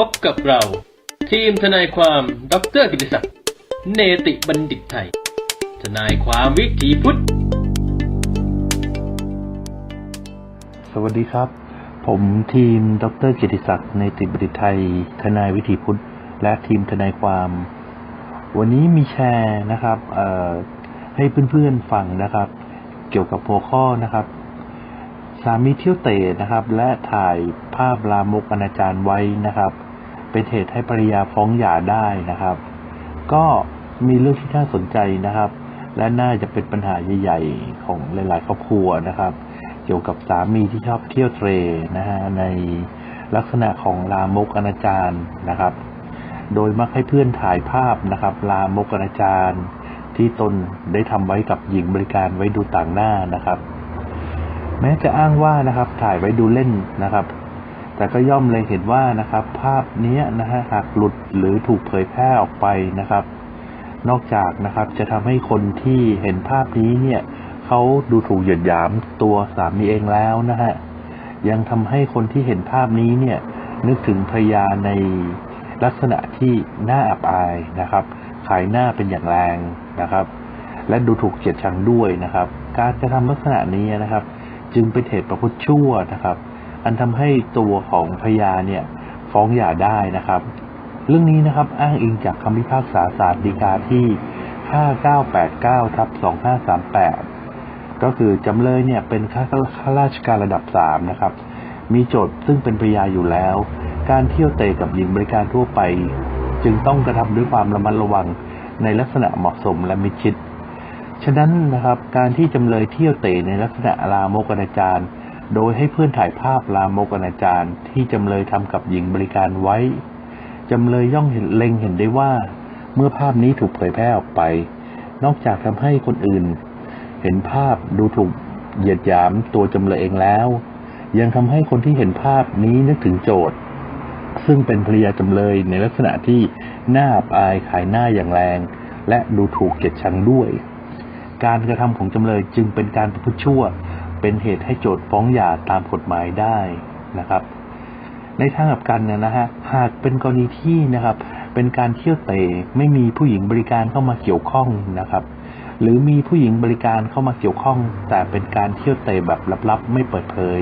พบกับเรา ทีมทนายความดรกิติศักดิ์เนติบัณฑิตไทย ทนายความวิถีพุทธ สวัสดีครับ ผมทีมดรกียรติศักดิ์ในติบัณฑิตไทย ทนายวิถีพุทธ และทีมทนายความ วันนี้มีแชร์นะครับให้เพื่อนๆฟังนะครับ เกี่ยวกับหัวข้อนะครับสามีเที่ยวเตะนะครับ และถ่ายภาพลามกอนาจารไว้นะครับ เป็นเหตุให้ภรรยาฟ้องหย่าได้นะครับ ก็มีเรื่องที่น่าสนใจนะครับ และน่าจะเป็นปัญหาใหญ่ๆ ของหลายๆครอบครัวนะครับ เกี่ยวกับสามีที่ชอบเที่ยวเตรนะฮะในลักษณะของลามกอนาจารนะครับ โดยมักให้เพื่อนถ่ายภาพนะครับ ลามกอนาจารที่ตนได้ทำไว้กับหญิงบริการไว้ดูต่างหน้านะครับ แม้จะอ้างว่านะครับถ่ายไว้ดูเล่นนะครับ แต่ก็ย่อมเลยเห็นว่านะครับ ภาพนี้นะฮะหากหลุดหรือถูกเผยแพร่ออกไปนะครับ นอกจากนะครับจะทำให้คนที่เห็นภาพนี้เนี่ยเขาดูถูกเหยียดหยามตัวสามีเองแล้วนะฮะยังทำให้คนที่เห็นภาพนี้เนี่ย นึกถึงภรรยาในลักษณะที่น่าอับอายนะครับ ขายหน้าเป็นอย่างแรงนะครับ และดูถูกเกลียดชังด้วยนะครับ การกระทำลักษณะนี้นะครับ จึงเป็นเหตุประพฤติชั่วนะครับ อันทำให้ตัวของภรรยาเนี่ย ฟ้องหย่าได้นะครับ เรื่องนี้นะครับอ้างอิงจากคำพิพากษาศาลฎีกาที่ 5989ทับ2538 ก็คือจำเลยเนี่ยเป็นข้าข้าราชการระดับ 3 นะครับ มีโจทย์ซึ่งเป็นภรรยาอยู่แล้ว การเที่ยวเตะกับหญิงบริการทั่วไป จึงต้องกระทำด้วยความระมัดระวังในลักษณะเหมาะสมและมิชิด ฉะนั้นนะครับ การที่จำเลยเที่ยวเตะในลักษณะลามกอนาจาร โดยให้เพื่อนถ่ายภาพลามกอนาจารที่จำเลยทำกับหญิงบริการไว้ จำเลยย่อมเห็นเล็งเห็นได้ว่า เมื่อภาพนี้ถูกเผยแพร่ออกไป นอกจากทำให้คนอื่น เห็นภาพดูถูกเหยียดหยามตัวจำเลยเองแล้ว ยังทำให้คนที่เห็นภาพนี้นึกถึงโจทย์ ซึ่งเป็นภรรยาจำเลยในลักษณะที่หน้าอับอายขายหน้าอย่างแรง และดูถูกเกลียดชังด้วย การกระทำของจำเลยจึงเป็นการประพฤติชั่ว เป็นเหตุให้โจทย์ฟ้องหย่าตามกฎหมายได้นะครับ ในทางกลับกันเนยนะฮะหากเป็นกรณีที่นะครับ เป็นการเที่ยวเตะไม่มีผู้หญิงบริการเข้ามาเกี่ยวข้องนะครับ หรือมีผู้หญิงบริการเข้ามาเกี่ยวข้อง แต่เป็นการเที่ยวเตะแบบลับๆ ไม่เปิดเผย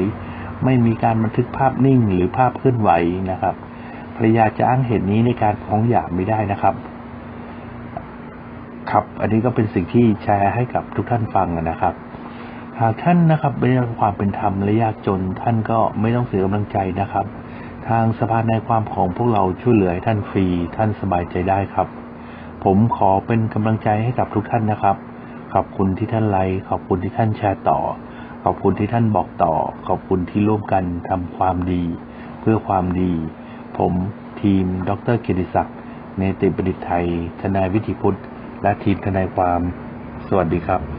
ไม่มีการบันทึกภาพนิ่งหรือภาพเคลื่อนไหวนะครับภรรยาจะอ้างเหตุนี้ในการฟ้องหย่าไม่ได้นะครับ ครับ อันนี้ก็เป็นสิ่งที่แชร์ให้กับทุกท่านฟังนะครับ หากท่านนะครับไม่ได้รับความเป็นธรรมและยากจน ท่านก็ไม่ต้องเสียกำลังใจนะครับ ทางสภาในความของพวกเราช่วยเหลือให้ท่านฟรี ท่านสบายใจได้ครับ ผมขอเป็นกำลังใจให้กับทุกท่านนะครับ ขอบคุณที่ท่านไลค์ขอบคุณที่ท่านแชร์ต่อ ขอบคุณที่ท่านบอกต่อ ขอบคุณที่ร่วมกันทำความดี เพื่อความดี ผมทีม ดรกียรติศักดิ์เนติประดิษไทย ทนายวิถีพุทธ และทีมทนายความ สวัสดีครับ